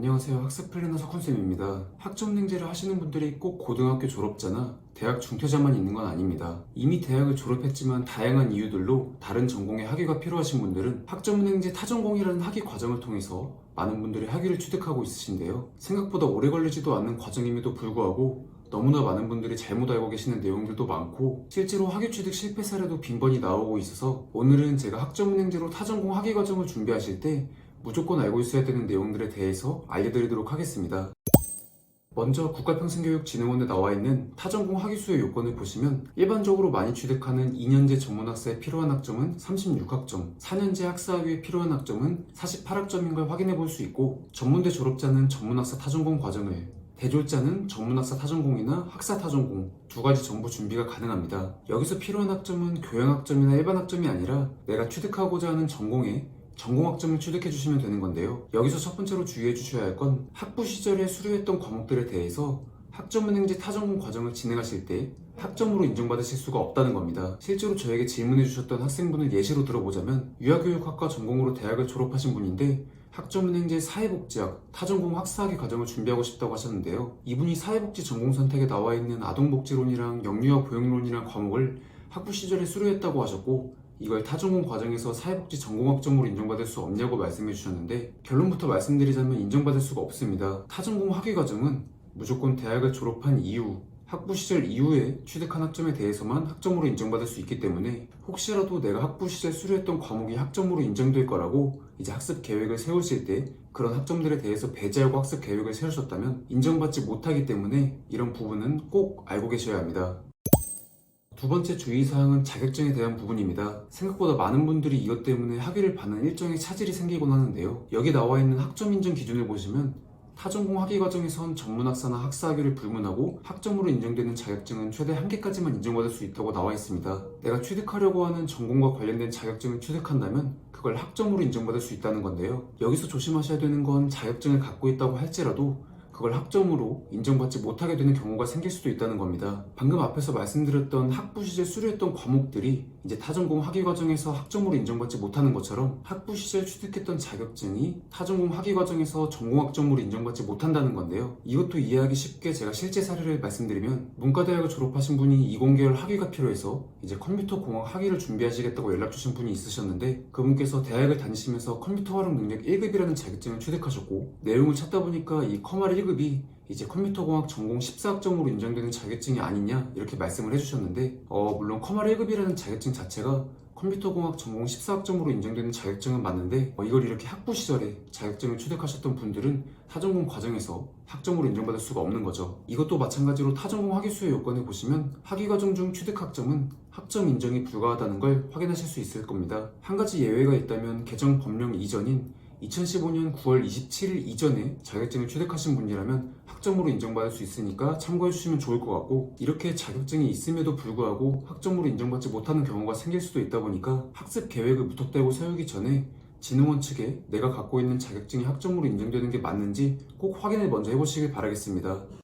안녕하세요. 학습 플래너 석훈쌤입니다. 학점 냉제를 하시는 분들이 꼭 고등학교 졸업자나 대학 중퇴자만 있는 건 아닙니다. 이미 대학을 졸업했지만 다양한 이유들로 다른 전공에 학위가 필요하신 분들은 학점 냉제 타전공이라는 학위 과정을 통해서 많은 분들이 학위를 취득하고 있으신데요. 생각보다 오래 걸리지도 않는 과정임에도 불구하고 너무나 많은 분들이 잘못 알고 계시는 내용들도 많고 실제로 학위 취득 실패 사례도 빈번히 나오고 있어서 오늘은 제가 학점 냉제로 타전공 학위 과정을 준비하실 때 무조건 알고 있어야 되는 내용들에 대해서 알려드리도록 하겠습니다. 먼저 국가평생교육진흥원에 나와 있는 타전공 학위 수요 요건을 보시면 일반적으로 많이 취득하는 2년제 전문학사에 필요한 학점은 36학점, 4년제 학사학위에 필요한 학점은 48학점인 걸 확인해 볼 수 있고 전문대 졸업자는 전문학사 타전공 과정을 대졸자는 전문학사 타전공이나 학사 타전공 두 가지 전부 준비가 가능합니다. 여기서 필요한 학점은 교양학점이나 일반 학점이 아니라 내가 취득하고자 하는 전공에 전공학점을 취득해 주시면 되는 건데요. 여기서 첫 번째로 주의해 주셔야 할 건 학부 시절에 수료했던 과목들에 대해서 학점은 행제 타전공 과정을 진행하실 때 학점으로 인정받으실 수가 없다는 겁니다. 실제로 저에게 질문해 주셨던 학생분을 예시로 들어보자면 유아교육학과 전공으로 대학을 졸업하신 분인데 학점은 행제 사회복지학 타전공 학사학위 과정을 준비하고 싶다고 하셨는데요. 이분이 사회복지 전공 선택에 나와 있는 아동복지론이랑 영유아 보육론이랑 과목을 학부 시절에 수료했다고 하셨고 이걸 타전공 과정에서 사회복지 전공학점으로 인정받을 수 없냐고 말씀해 주셨는데 결론부터 말씀드리자면 인정받을 수가 없습니다. 타전공 학위 과정은 무조건 대학을 졸업한 이후 학부 시절 이후에 취득한 학점에 대해서만 학점으로 인정받을 수 있기 때문에 혹시라도 내가 학부 시절 수료했던 과목이 학점으로 인정될 거라고 이제 학습 계획을 세우실 때 그런 학점들에 대해서 배제하고 학습 계획을 세우셨다면 인정받지 못하기 때문에 이런 부분은 꼭 알고 계셔야 합니다. 두 번째 주의사항은 자격증에 대한 부분입니다. 생각보다 많은 분들이 이것 때문에 학위를 받는 일정의 차질이 생기곤 하는데요. 여기 나와 있는 학점 인정 기준을 보시면 타전공 학위 과정에선 전문학사나 학사학위를 불문하고 학점으로 인정되는 자격증은 최대 한 개까지만 인정받을 수 있다고 나와 있습니다. 내가 취득하려고 하는 전공과 관련된 자격증을 취득한다면 그걸 학점으로 인정받을 수 있다는 건데요. 여기서 조심하셔야 되는 건 자격증을 갖고 있다고 할지라도 그걸 학점으로 인정받지 못하게 되는 경우가 생길 수도 있다는 겁니다. 방금 앞에서 말씀드렸던 학부 시절 수료했던 과목들이 이제 타전공 학위 과정에서 학점으로 인정받지 못하는 것처럼 학부 시절 취득했던 자격증이 타전공 학위 과정에서 전공 학점으로 인정받지 못한다는 건데요. 이것도 이해하기 쉽게 제가 실제 사례를 말씀드리면 문과대학을 졸업하신 분이 20계열 학위가 필요해서 이제 컴퓨터공학 학위를 준비하시겠다고 연락 주신 분이 있으셨는데 그분께서 대학을 다니시면서 컴퓨터 활용 능력 1급이라는 자격증을 취득하셨고 내용을 찾다 보니까 이 컴활 1급이 이제 컴퓨터공학 전공 14학점으로 인정되는 자격증이 아니냐 이렇게 말씀을 해주셨는데 어, 물론 컴활 1급이라는 자격증 자체가 컴퓨터공학 전공 14학점으로 인정되는 자격증은 맞는데 어, 이걸 이렇게 학부 시절에 자격증을 취득하셨던 분들은 타전공 과정에서 학점으로 인정받을 수가 없는 거죠. 이것도 마찬가지로 타전공 학위 수요 요건을 보시면 학위 과정 중 취득 학점은 학점 인정이 불가하다는 걸 확인하실 수 있을 겁니다. 한 가지 예외가 있다면 개정 법령 이전인 2015년 9월 27일 이전에 자격증을 취득하신 분이라면 학점으로 인정받을 수 있으니까 참고해 주시면 좋을 것 같고 이렇게 자격증이 있음에도 불구하고 학점으로 인정받지 못하는 경우가 생길 수도 있다 보니까 학습 계획을 무턱대고 세우기 전에 진흥원 측에 내가 갖고 있는 자격증이 학점으로 인정되는 게 맞는지 꼭 확인을 먼저 해보시길 바라겠습니다.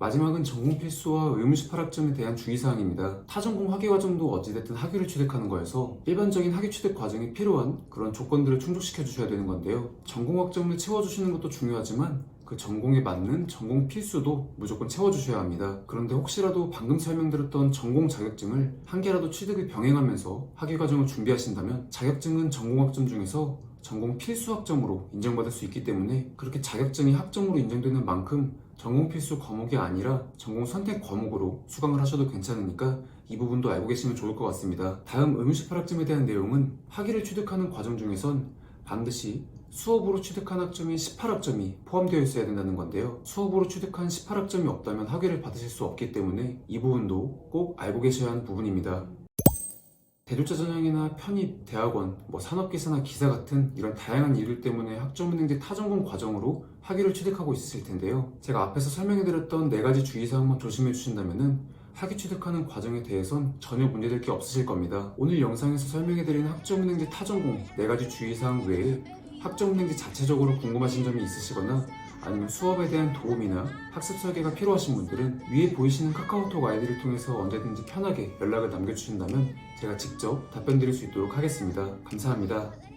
마지막은 전공 필수와 의무 18학점에 대한 주의사항입니다. 타전공 학위 과정도 어찌됐든 학위를 취득하는 거여서 일반적인 학위 취득 과정에 필요한 그런 조건들을 충족시켜 주셔야 되는 건데요. 전공 학점을 채워주시는 것도 중요하지만 그 전공에 맞는 전공 필수도 무조건 채워주셔야 합니다. 그런데 혹시라도 방금 설명드렸던 전공 자격증을 한 개라도 취득을 병행하면서 학위 과정을 준비하신다면 자격증은 전공 학점 중에서 전공 필수 학점으로 인정받을 수 있기 때문에 그렇게 자격증이 학점으로 인정되는 만큼 전공 필수 과목이 아니라 전공 선택 과목으로 수강을 하셔도 괜찮으니까 이 부분도 알고 계시면 좋을 것 같습니다. 다음 의무 18학점에 대한 내용은 학위를 취득하는 과정 중에선 반드시 수업으로 취득한 학점이 18학점이 포함되어 있어야 된다는 건데요. 수업으로 취득한 18학점이 없다면 학위를 받으실 수 없기 때문에 이 부분도 꼭 알고 계셔야 하는 부분입니다. 대졸자 전형이나 편입, 대학원, 뭐 산업기사나 기사 같은 이런 다양한 이유들 때문에 학점은행제 타전공 과정으로 학위를 취득하고 있으실 텐데요. 제가 앞에서 설명해드렸던 네 가지 주의사항만 조심해 주신다면은 학위 취득하는 과정에 대해선 전혀 문제될 게 없으실 겁니다. 오늘 영상에서 설명해드린 학점은행제 타전공 네 가지 주의사항 외에 학점은행제 자체적으로 궁금하신 점이 있으시거나 아니면 수업에 대한 도움이나 학습 설계가 필요하신 분들은 위에 보이시는 카카오톡 아이디를 통해서 언제든지 편하게 연락을 남겨주신다면 제가 직접 답변 드릴 수 있도록 하겠습니다. 감사합니다.